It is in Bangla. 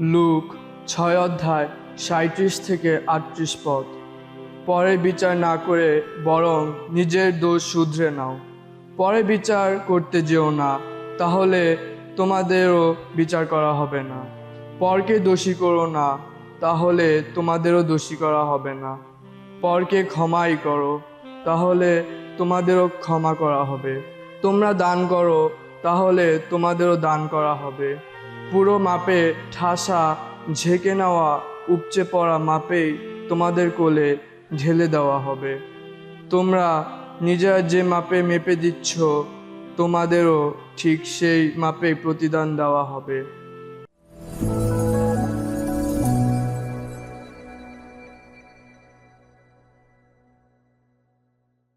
লুক, ছয় অধ্যায় সাঁত্রিশ থেকে আটত্রিশ পদ। পরে বিচার না করে বরং নিজের দোষ শুধরে নাও। পরে বিচার করতে যেও না, তাহলে তোমাদেরও বিচার করা হবে না। পরকে দোষী করো না, তাহলে তোমাদেরও দোষী করা হবে না। পরকে ক্ষমাই করো, তাহলে তোমাদেরও ক্ষমা করা হবে। তোমরা দান করো তাহলে তোমাদেরও দান করা হবে। পুরো মাপে ঠাসা, ঝেঁকে নেওয়া, উপচে পড়া মাপেই তোমাদের কোলে ঢেলে দেওয়া হবে। তোমরা নিজেরা যে মাপে মেপে দিচ্ছ, তোমাদেরও ঠিক সেই মাপে প্রতিদান দেওয়া হবে।